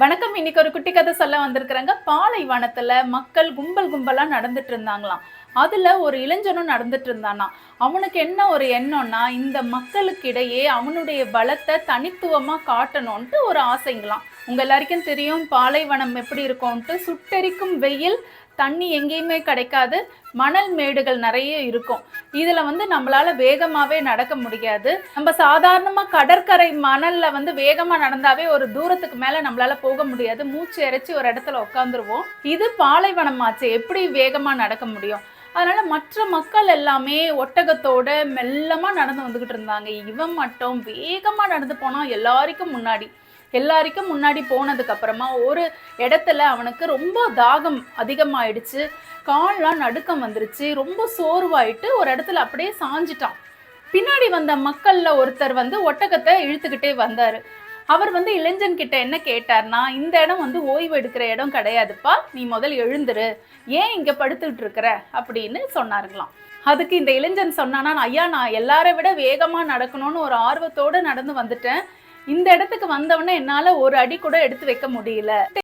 வணக்கம். இன்னைக்கு ஒரு குட்டி கதை சொல்ல வந்திருக்கிறாங்க. பாலைவனத்துல மக்கள் கும்பல் கும்பலா நடந்துட்டு இருந்தாங்களாம். அதுல ஒரு இளைஞனும் நடந்துட்டு இருந்தானா. அவனுக்கு என்ன ஒரு எண்ணம்னா இந்த மக்களுக்கிடையே அவனுடைய பலத்தை தனித்துவமா காட்டணும்ட்டு ஒரு ஆசைங்களாம். உங்க எல்லாருக்கும் தெரியும் பாலைவனம் எப்படி இருக்கும்ட்டு சுட்டெரிக்கும் வெயில் தண்ணி எங்கேயுமே கிடைக்காது. மணல் மேடுகள் நிறைய இருக்கும். இதில் வந்து நம்மளால வேகமாகவே நடக்க முடியாது. நம்ம சாதாரணமாக கடற்கரை மணலில் வந்து வேகமாக நடந்தாவே ஒரு தூரத்துக்கு மேலே நம்மளால போக முடியாது. மூச்சு இறைச்சி ஒரு இடத்துல உட்காந்துருவோம் இது பாலைவனம் ஆச்சு எப்படி வேகமாக நடக்க முடியும்? அதனால மற்ற மக்கள் எல்லாமே ஒட்டகத்தோட மெல்லமா நடந்து வந்துகிட்டு இருந்தாங்க. இவன் மட்டும் வேகமா நடந்து போனால் எல்லாருக்கும் முன்னாடி எல்லாருக்கும் முன்னாடி போனதுக்கு அப்புறமா ஒரு இடத்துல அவனுக்கு ரொம்ப தாகம் அதிகமாயிடுச்சு. கால்லாம் நடுக்கம் வந்துருச்சு. ரொம்ப சோர்வாயிட்டு ஒரு இடத்துல அப்படியே சாஞ்சிட்டான். பின்னாடி வந்த மக்கள்ல ஒருத்தர் வந்து ஒட்டகத்தை இழுத்துக்கிட்டே வந்தாரு. அவர் வந்து இளைஞன் கிட்ட என்ன கேட்டார்னா இந்த இடம் வந்து ஓய்வு எடுக்கிற இடம் கிடையாதுப்பா நீ முதல் எழுந்துரு. ஏன் இங்க படுத்துட்டு இருக்கிற? அப்படின்னு சொன்னாருங்களாம் அதுக்கு இந்த இளைஞன் சொன்னானா ஐயா நான் எல்லாரை விட வேகமா நடக்கணும்னு ஒரு ஆர்வத்தோட நடந்து வந்துட்டேன். இந்த இடத்துக்கு வந்தவொடனே என்னால ஒரு அடி கூட எடுத்து வைக்க முடியல.